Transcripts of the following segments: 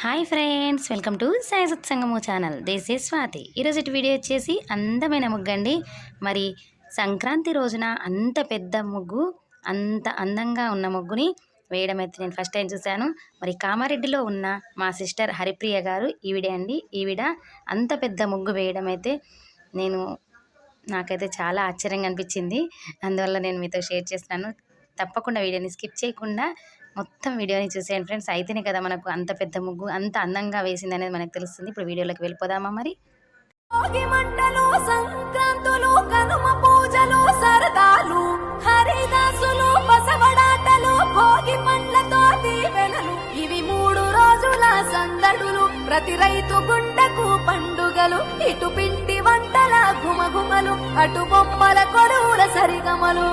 Hi friends welcome to Sai Satsangamu channel. This is Swathi. ఈరోజు video వచ్చేసి అందమైన ముగ్గు అండి. మరి సంక్రాంతి రోజున అంత పెద్ద ముగ్గు అంత అందంగా ఉన్న ముగ్గుని వేయడం అయితే నేను ఫస్ట్ టైం చూశాను. మరి కామారెడ్డిలో ఉన్న మా సిస్టర్ హరిప్రియ గారు ఈవిడే అండి. ఈవిడ అంత పెద్ద ముగ్గు వేయడం అయితే నేను నాకైతే చాలా ఆశ్చర్యంగా అనిపించింది. అందువల్ల నేను మీతో షేర్ చేస్తున్నాను. తప్పకుండా వీడియోని స్కిప్ చేయకుండా మొత్తం వీడియోని చూసేయండి ఫ్రెండ్స్. అయితేనే కదా మనకు అంత పెద్ద ముగ్గు అంత అందంగా వేసింది అనేది మనకు తెలుస్తుంది. ఇప్పుడు వీడియోలోకి వెళ్ళిపోదామా మరి? సంక్రాంతులు కనుమ పూజలు సరదాలు హరిదాసులు బసవడాటలు భోగి పండ్లతో దీవెనలు. ఇవి మూడు రోజుల సందడులు. ప్రతి రైతు గుండెకు పండుగలు. ఇటు పిండి వంటల గుమగుమలు అటు బొమ్మల కొడువుల సరిగమలు.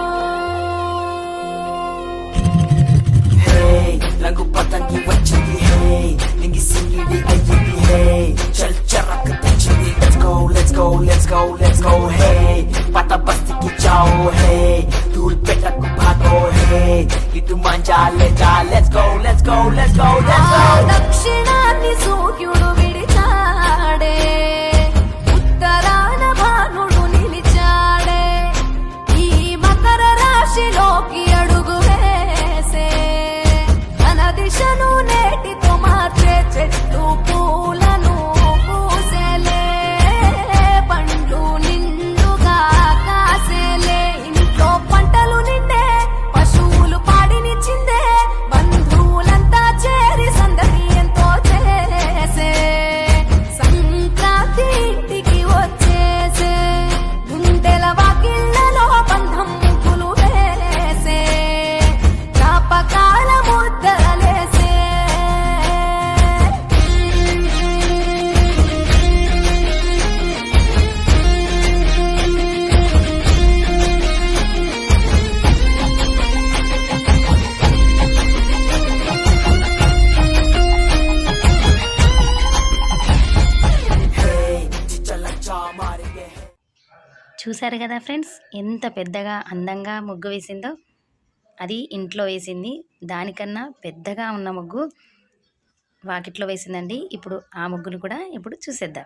लगो पतंग ही वचनी है। लिंगी सिंगी भी आई भी है। चल चरक तेज़ी let's go let's go let's go let's go, hey पता बस्ती की चाओ है। दूर पे लगो भागो है। कि तू मान जा, ले जा। Let's go let's go let's go let's go दक्षिणा नी सो చూశారు కదా ఫ్రెండ్స్? ఎంత పెద్దగా అందంగా ముగ్గు వేసిందో? అది ఇంట్లో వేసింది. దానికన్నా పెద్దగా ఉన్న ముగ్గు వాకిట్లో వేసిందండి. ఇప్పుడు ఆ ముగ్గును కూడా ఇప్పుడు చూసేద్దాం.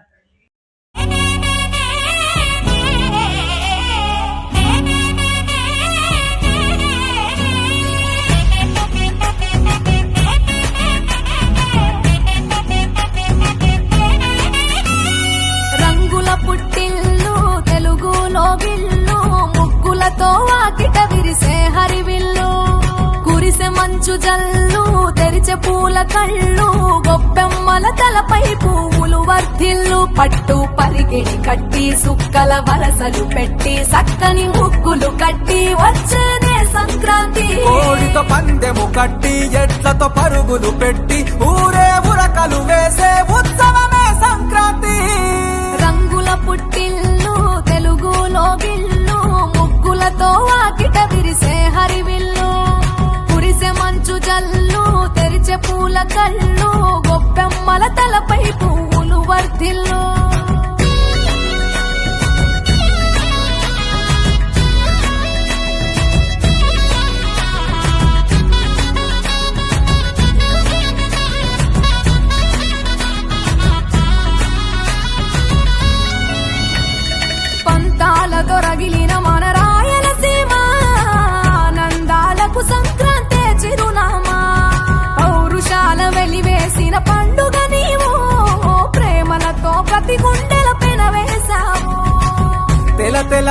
తో వాకిట విరిసే హరివిల్లు కురిసే మంచు జల్లు తెరిచే పూల కళ్ళు గొప్పెమ్మల తలపై పువ్వులు వర్ధిల్లు పట్టు పరిగిడి కట్టి సుక్కల వరసలు పెట్టి సక్కని ముగ్గులు కట్టి వచ్చేదే సంక్రాంతి. కోడితో పందెము కట్టి ఎట్లతో పరుగులు పెట్టి ఊరే ఉరకలు వేసే విరిసే కురిసె మంచు జల్లు తెరిచే పూల కళ్ళు గొప్పెమ్మల తలపై పువ్వులు వర్ధిల్లు.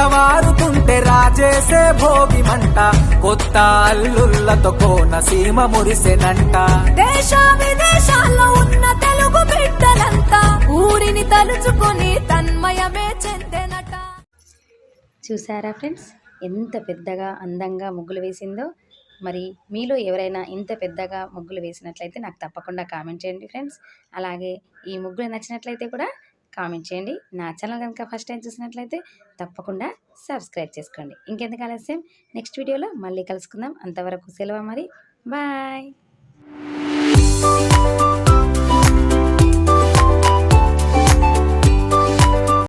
తెల తెలవారుతుంటే రాజేసే భోగి మంట. కొత్త అల్లుళ్ళతో కోన సీమ మురిసెనంట. దేశ విదేశాల్లో ఉన్న తెలుగు బిడ్డలంతా ఊరిని తలుచుకుని తన్మయమే చెందెనట. చూసారా ఫ్రెండ్స్? ఎంత పెద్దగా అందంగా ముగ్గులు వేసిందో? మరి మీలో ఎవరైనా ఇంత పెద్దగా ముగ్గులు వేసినట్లయితే నాకు తప్పకుండా కామెంట్ చేయండి ఫ్రెండ్స్. అలాగే ఈ ముగ్గులు నచ్చినట్లయితే కూడా కామెంట్ చేయండి. నా ఛానల్ కనుక ఫస్ట్ టైం చూసినట్లయితే తప్పకుండా సబ్స్క్రైబ్ చేసుకోండి. ఇంకెందుకు ఆలస్యం? నెక్స్ట్ వీడియోలో మళ్ళీ కలుసుకుందాం. అంతవరకు సెలవు మరి. బాయ్.